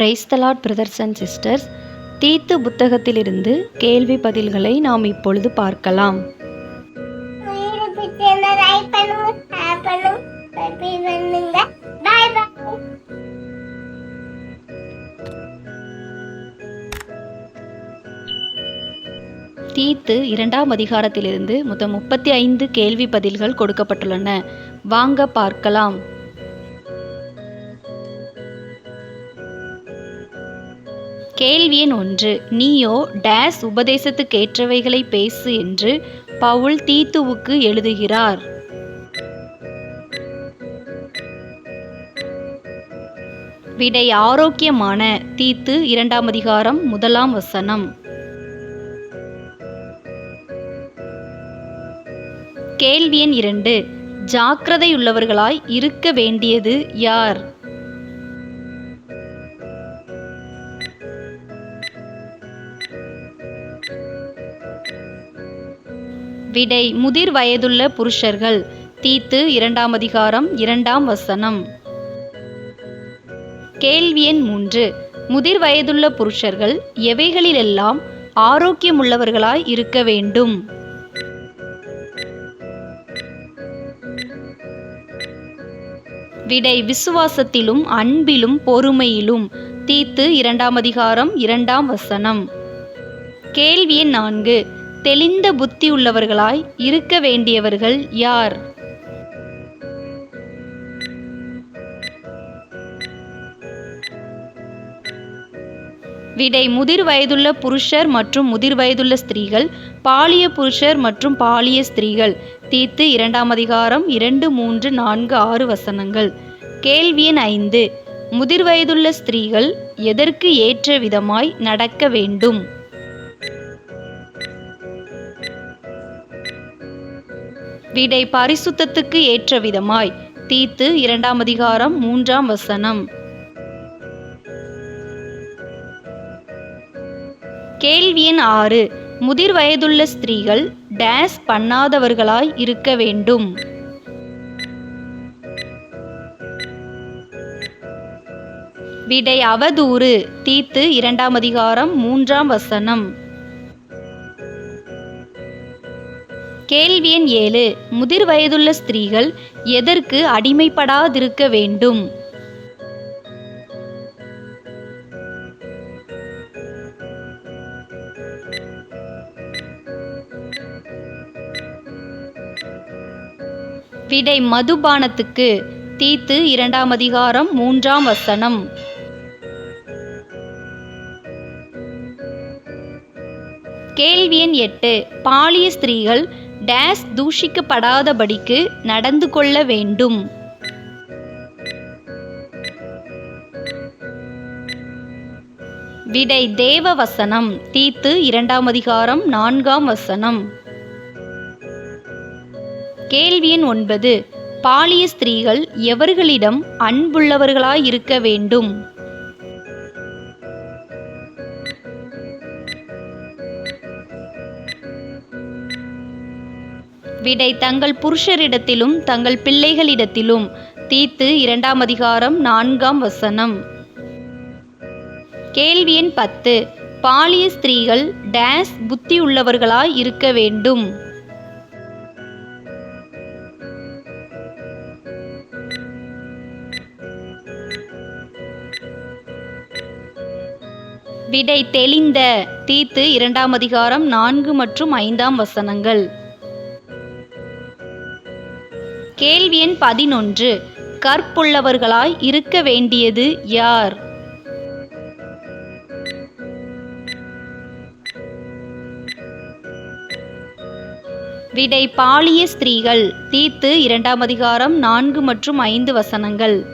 Praise the Lord brothers and sisters Titus புத்தகத்திலிருந்து கேள்வி பதில்களை நாம் இப்பொழுது பார்க்கலாம். தீத்து இரண்டாம் அதிகாரத்திலிருந்து மொத்தம் முப்பத்தி ஐந்து கேள்வி பதில்கள் கொடுக்கப்பட்டுள்ளன. வாங்க பார்க்கலாம். கேள்வி எண் ஒன்று. நீயோ டேஸ் உபதேசத்துக்கேற்றவைகளை பேசு என்று பவுல் தீத்துவுக்கு எழுதுகிறார். விடை ஆரோக்கியமான தீத்து இரண்டாம் அதிகாரம் முதலாம் வசனம். கேள்வி எண் இரண்டு. ஜாக்கிரதையுள்ளவர்களாய் இருக்க வேண்டியது யார்? விடை முதிர் வயதுள்ள புருஷர்கள். தீத்து இரண்டாம் அதிகாரம் இரண்டாம் வசனம். கேள்வி எண் மூன்று. முதிர் வயதுள்ள புருஷர்கள் எவைகளிலெல்லாம் ஆரோக்கியமுள்ளவர்களாய் இருக்க வேண்டும்? விடை விசுவாசத்திலும் அன்பிலும் பொறுமையிலும். தீத்து இரண்டாம் அதிகாரம் இரண்டாம் வசனம். கேள்வி எண் நான்கு. தெளிந்த புத்தி உள்ளவர்களாய் இருக்க வேண்டியவர்கள் யார்? விடை முதிர் வயதுள்ள புருஷர் மற்றும் முதிர் வயதுள்ள ஸ்திரீகள் பாலிய புருஷர் மற்றும் பாலிய ஸ்திரீகள். தீத்து இரண்டாம் அதிகாரம் இரண்டு மூன்று நான்கு ஆறு வசனங்கள். கேள்வி எண் ஐந்து. முதிர் வயதுள்ள ஸ்திரீகள் எதற்கு ஏற்ற விதமாய் நடக்க வேண்டும்? விடை பரிசுத்தத்துக்கு ஏற்ற விதமாய். தீத்து இரண்டாம் அதிகாரம் மூன்றாம் வசனம். கேள்வியின் ஆறு. முதிர் வயதுள்ள ஸ்திரீகள் டேஸ் பண்ணாதவர்களாய் இருக்க வேண்டும். விடை அவதூறு. தீத்து இரண்டாம் அதிகாரம் மூன்றாம் வசனம். கேள்வி எண் ஏழு. முதிர் வயதுள்ள ஸ்திரீகள் எதற்கு அடிமைப்படாதிருக்க வேண்டும்? விடை மதுபானத்துக்கு. தீத்து இரண்டாம் அதிகாரம் மூன்றாம் வசனம். கேள்வி எண் எட்டு. பாலிய ஸ்திரீகள் டேஸ் தூஷிக்கப்படாதபடிக்கு நடந்து கொள்ள வேண்டும். விடை தேவ வசனம் தீத்து இரண்டாம் அதிகாரம் நான்காம் வசனம். கேள்வி எண் ஒன்பது பாலிய ஸ்திரீகள் எவர்களிடம் அன்புள்ளவர்களாய் இருக்க வேண்டும்? விடை தங்கள் புருஷரிடத்திலும் தங்கள் பிள்ளைகளிடத்திலும். தீத்து இரண்டாம் அதிகாரம் நான்காம் வசனம். கேள்வி எண் பத்து. பாலிய ஸ்திரீகள் டேஸ் புத்தி உள்ளவர்களாய் இருக்க வேண்டும். விடை தெளிந்த. தீத்து இரண்டாம் அதிகாரம் நான்கு மற்றும் ஐந்தாம் வசனங்கள். கேள்வி எண் பதினொன்று. கற்புள்ளவர்களாய் இருக்க வேண்டியது யார்? விடை பாலிய ஸ்திரீகள். தீத்து இரண்டாம் அதிகாரம் நான்கு மற்றும் ஐந்து வசனங்கள்.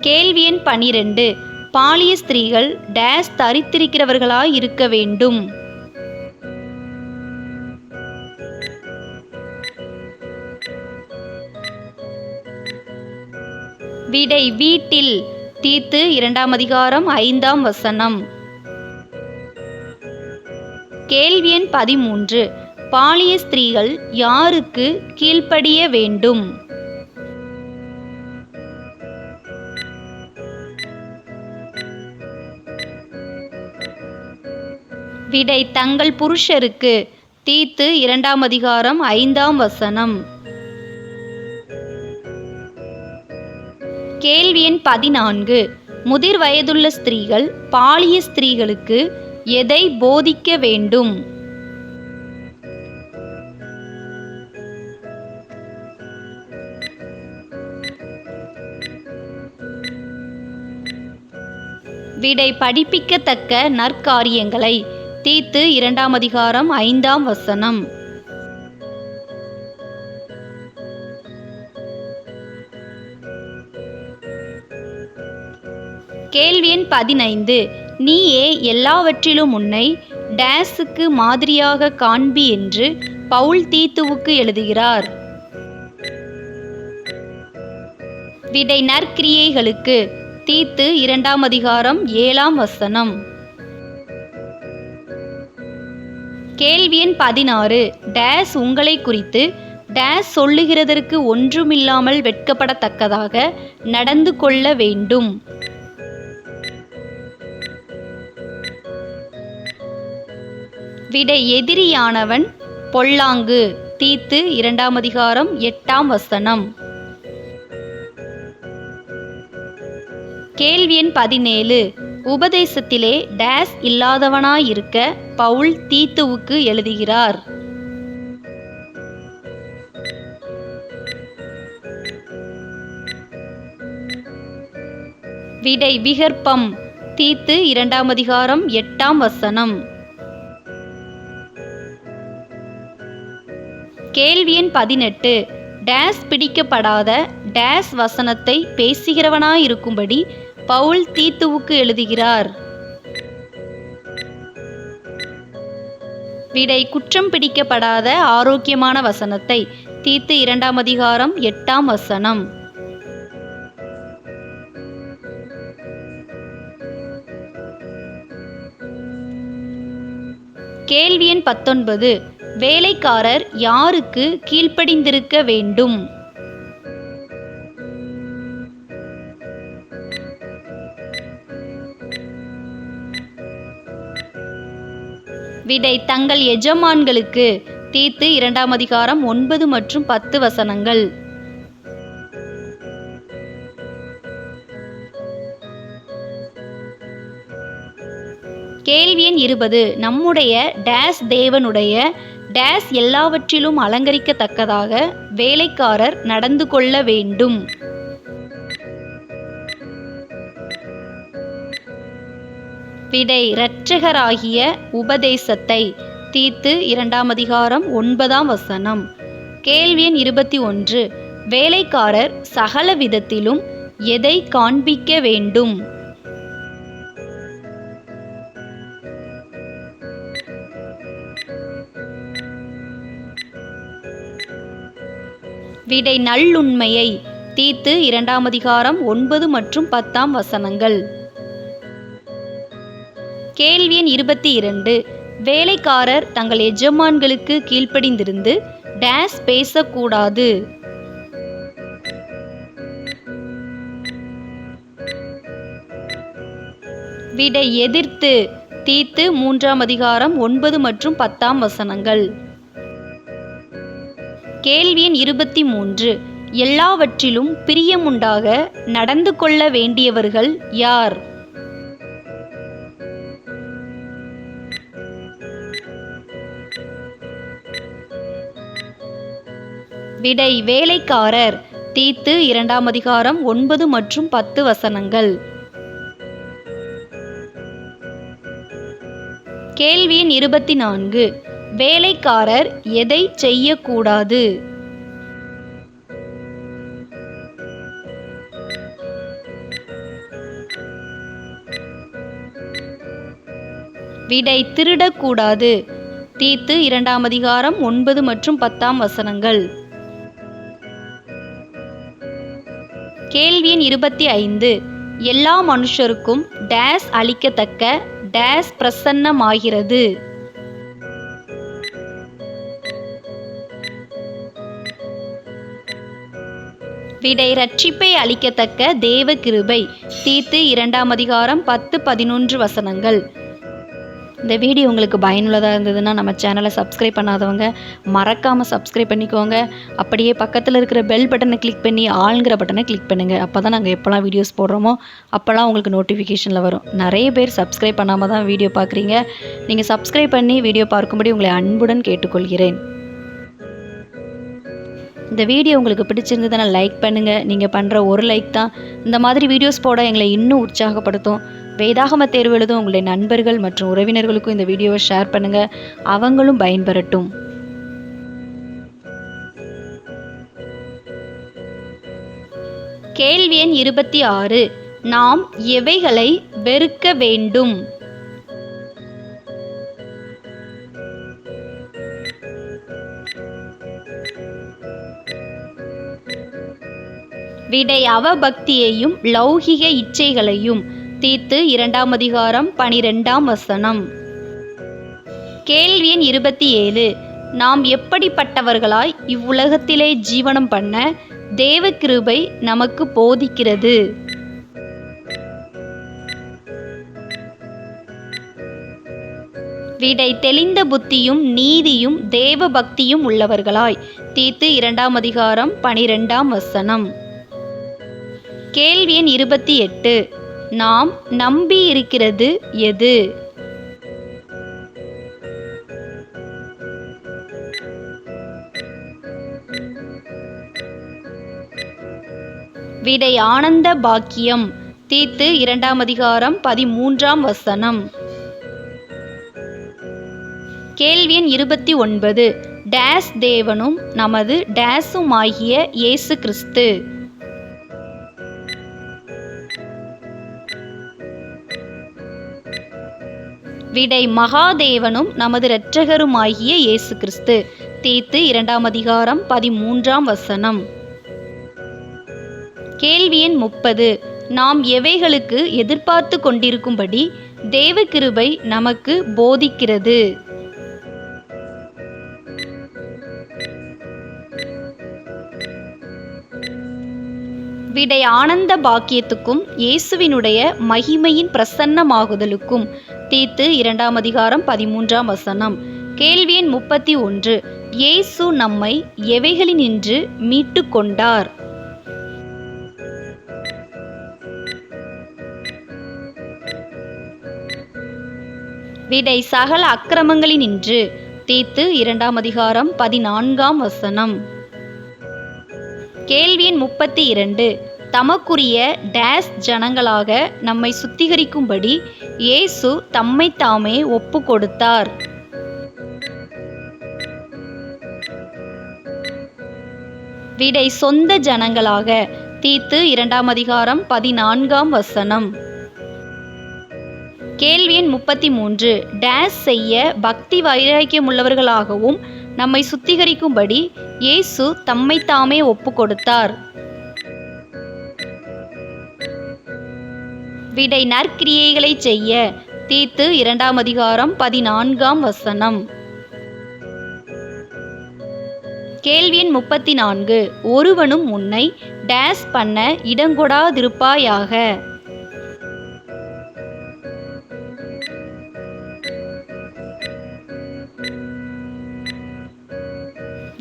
கேள்வி எண் பனிரெண்டு. பாலிய ஸ்திரீகள் டேஸ் தரித்திருக்கிறவர்களாய் இருக்க வேண்டும். விடை வீட்டில் தீத்து இரண்டாம் அதிகாரம் ஐந்தாம் வசனம். கேள்வி எண் பதிமூன்று. பாலிய ஸ்திரீகள் யாருக்கு கீழ்ப்படிய வேண்டும்? விடை தங்கள் புருஷருக்கு தீத்து இரண்டாம் அதிகாரம் ஐந்தாம் வசனம். கேள்வி எண் பதினான்கு. முதிர் வயதுள்ள ஸ்திரீகள் பாலிய ஸ்திரீகளுக்கு எதை போதிக்க வேண்டும்? விடை படிப்பிக்கத்தக்க நற்காரியங்களை தீத்து இரண்டாம் அதிகாரம் ஐந்தாம் வசனம். கேள்வி எண் பதினைந்து. நீயே எல்லாவற்றிலும் உன்னை டேஸுக்கு மாதிரியாக காண்பி என்று பவுல் தீத்துவுக்கு எழுதுகிறார். விடை நற்கிரியைகளுக்கு தீத்து இரண்டாம் அதிகாரம் ஏழாம் வசனம். கேள்வி எண் பதினாறு. டேஸ் உங்களை குறித்து டேஸ் சொல்லுகிறதற்கு ஒன்றுமில்லாமல் வெட்கப்படத்தக்கதாக நடந்து கொள்ள வேண்டும். விடை எதிரியானவன் பொல்லாங்கு. தீத்து இரண்டாம் அதிகாரம் எட்டாம் வசனம். கேள்வி எண் பதினேழு. உபதேசத்திலே டேஸ் இல்லாதவனாயிருக்க பவுல் தீத்துவுக்கு எழுதுகிறார். விடை விகற்பம். தீத்து இரண்டாம் அதிகாரம் எட்டாம் வசனம். கேள்வி எண் பதினெட்டு. டேஸ் பிடிக்கப்படாத டேஸ் வசனத்தை பேசுகிறவனாயிருக்கும்படி பவுல் தீத்துவுக்கு எழுதுகிறார். விடை குற்றம் பிடிக்கப்படாத ஆரோக்கியமான வசனத்தை. தீத்து இரண்டாம் அதிகாரம் எட்டாம் வசனம். கேள்வி எண் பத்தொன்பது. வேலைக்காரர் யாருக்கு கீழ்ப்படிந்திருக்க வேண்டும்? விடை தங்கள் எஜமான்களுக்கு. தீத்து இரண்டாம் அதிகாரம் ஒன்பது மற்றும் பத்து வசனங்கள். கேள்வி எண் இருபது. நம்முடைய டேஸ் தேவனுடைய டேஸ் எல்லாவற்றிலும் அலங்கரிக்கத்தக்கதாக வேலைக்காரர் நடந்து கொள்ள வேண்டும். விடை இரட்சகராகிய உபதேசத்தை தீத்து இரண்டாம் அதிகாரம் ஒன்பதாம் வசனம். கேள்வி எண் இருபத்தி ஒன்று. வேலைக்காரர் சகல விதத்திலும் எதை காண்பிக்க வேண்டும்? விடை நல்லுண்மையை தீத்து இரண்டாம் அதிகாரம் ஒன்பது மற்றும் பத்தாம் வசனங்கள். கேள்வி எண் இருபத்தி இரண்டு. வேலைக்காரர் தங்கள் எஜமான்களுக்கு கீழ்ப்படிந்திருந்து டேஸ் பேசக்கூடாது. விடை எதிர்த்து தீத்து மூன்றாம் அதிகாரம் ஒன்பது மற்றும் பத்தாம் வசனங்கள். கேள்வி எண் இருபத்தி மூன்று எல்லாவற்றிலும் பிரியமுண்டாக நடந்து கொள்ள வேண்டியவர்கள் யார்? விடை வேலைக்காரர். தீத்து இரண்டாம் அதிகாரம் ஒன்பது மற்றும் பத்து வசனங்கள். கேள்வி எண் இருபத்தி நான்கு வேலைக்காரர் எதை செய்யக்கூடாது? விடை திருடக்கூடாது. தீத்து இரண்டாம் அதிகாரம் ஒன்பது மற்றும் பத்தாம் வசனங்கள். கேள்வி எண் இருபத்தி ஐந்து. எல்லா மனுஷருக்கும் டேஸ் அளிக்கத்தக்க டேஸ் பிரசன்னமாகிறது. பிடை ரட்சிப்பை அளிக்கத்தக்க தேவ கிருபை. தீத்து இரண்டாம் அதிகாரம் பத்து பதினொன்று வசனங்கள். இந்த வீடியோ உங்களுக்கு பயனுள்ளதாக இருந்ததுன்னா நம்ம சேனலை சப்ஸ்கிரைப் பண்ணாதவங்க மறக்காமல் சப்ஸ்கிரைப் பண்ணிக்கோங்க. அப்படியே பக்கத்தில் இருக்கிற பெல் பட்டனை கிளிக் பண்ணி ஆளுங்கிற பட்டனை கிளிக் பண்ணுங்கள் அப்போ தான் நாங்கள் எப்போல்லாம் வீடியோஸ் போடுறோமோ அப்போல்லாம் உங்களுக்கு நோட்டிஃபிகேஷனில் வரும். நிறைய பேர் சப்ஸ்கிரைப் பண்ணாமல் தான் வீடியோ பார்க்குறீங்க. நீங்கள் சப்ஸ்கிரைப் பண்ணி வீடியோ பார்க்கும்படி உங்களை அன்புடன் கேட்டுக்கொள்கிறேன். இந்த வீடியோ உங்களுக்கு பிடிச்சிருந்ததுன்னா லைக் பண்ணுங்கள் நீங்கள் பண்ணுற ஒரு லைக் தான். இந்த மாதிரி வீடியோஸ் போட எங்களை இன்னும் உற்சாகப்படுத்தும். வேதாகம தேர்வு எழுதும் உங்களுடைய நண்பர்கள் மற்றும் உறவினர்களுக்கும் இந்த வீடியோவை ஷேர் பண்ணுங்கள் அவங்களும் பயன்பெறட்டும். கேள்வி எண் இருபத்தி ஆறு. நாம் எவைகளை வெறுக்க வேண்டும்? விடை அவபக்தியையும் லௌகிக இச்சைகளையும். தீத்து இரண்டாம் அதிகாரம் பனிரெண்டாம் வசனம். கேள்வி எண் இருபத்தி ஏழு. நாம் எப்படிப்பட்டவர்களாய் இவ்வுலகத்திலே ஜீவனம் பண்ண தேவ கிருபை நமக்கு போதிக்கிறது? விடை தெளிந்த புத்தியும் நீதியும் தேவ பக்தியும் உள்ளவர்களாய். தீத்து இரண்டாம் அதிகாரம் பனிரெண்டாம் வசனம். கேள்வி எண் இருபத்தி எட்டு. நாம் நம்பி இருக்கிறது எது? விடை ஆனந்த பாக்கியம் தீத்து இரண்டாம் அதிகாரம் பதிமூன்றாம் வசனம். கேள்வி எண் இருபத்தி ஒன்பது. டேஸ் தேவனும் நமது டேஸுமாகிய இயேசு கிறிஸ்து. விடை மகாதேவனும் நமது இரட்சகருமாகிய இயேசு கிறிஸ்து தீத்து இரண்டாம் அதிகாரம் பதிமூன்றாம் வசனம். கேள்வி எண் முப்பது. நாம் எவைகளுக்கு எதிர்பார்த்து கொண்டிருக்கும்படி தேவ கிருபை நமக்கு போதிக்கிறது? விடை ஆனந்த பாக்கியத்துக்கும் இயேசுவினுடைய மகிமையின் பிரசன்னமாகுதலுக்கும். தீத்து இரண்டாம் அதிகாரம் பதிமூன்றாம் வசனம். கேள்வி எண் முப்பத்தி ஒன்று. இயேசு நம்மை எவைகளினின்று மீட்டு கொண்டார் விடை சகல அக்கிரமங்களினின்று. தீத்து இரண்டாம் அதிகாரம் பதினான்காம் வசனம். கேள்வி எண் முப்பத்தி இரண்டு. தமக்குரிய டேஸ் ஜனங்களாக நம்மை சுத்திகரிக்கும்படி இயேசு தம்மை தாமே ஒப்பு கொடுத்தார் விடை சொந்த ஜனங்களாக தீத்து இரண்டாம் அதிகாரம் பதினான்காம் வசனம். கேள்வி எண் முப்பத்தி மூன்று. டேஸ் செய்ய பக்தி வைராக்கியம் உள்ளவர்களாகவும் நம்மை சுத்திகரிக்கும்படி இயேசு தம்மை தாமே ஒப்பு கொடுத்தார் விடை நற்கிரியைகளை செய்ய தீத்து இரண்டாம் அதிகாரம் பதினான்காம் வசனம். கேள்வியின் முப்பத்தி நான்கு ஒருவனும் உன்னை டேஸ் பண்ண இடங்கொடாதிருப்பாயாக.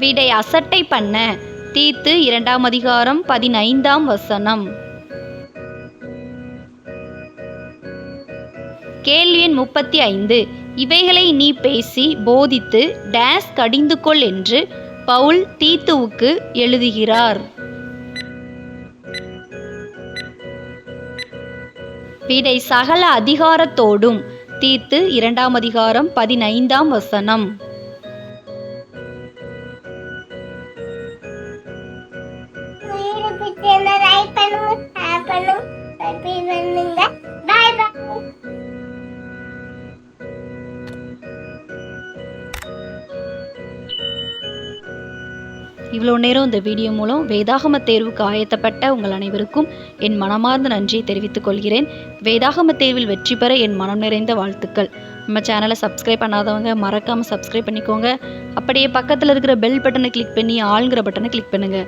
வீடை அசட்டை பண்ண. தீத்து இரண்டாம் அதிகாரம் பதினைந்தாம் வசனம். கேள்வி எண் முப்பத்தி ஐந்து. இவைகளை நீ பேசி போதித்து டேஸ் கடிந்து கொள் என்று பவுல் தீத்துவுக்கு எழுதுகிறார். விடை சகல அதிகாரத்தோடும் தீத்து இரண்டாம் அதிகாரம் பதினைந்தாம் வசனம். பண்ணுங்க ஷேர் பண்ணுங்க சப்ஸ்கிரைப் பண்ணுங்க பாய் பாய் இவ்வளோ நேரம் இந்த வீடியோ மூலம் வேதாகம தேர்வுக்கு ஆயத்தப்பட்ட உங்கள் அனைவருக்கும் என் மனமார்ந்த நன்றியை தெரிவித்துக் கொள்கிறேன். வேதாகம தேர்வில் வெற்றி பெற என் மனம் நிறைந்த வாழ்த்துக்கள். நம்ம சேனலை சப்ஸ்கிரைப் பண்ணாதவங்க மறக்காமல் சப்ஸ்கிரைப் பண்ணிக்கோங்க. அப்படியே பக்கத்தில் இருக்கிற பெல் பட்டனை கிளிக் பண்ணி ஆளுங்கிற பட்டனை கிளிக் பண்ணுங்கள்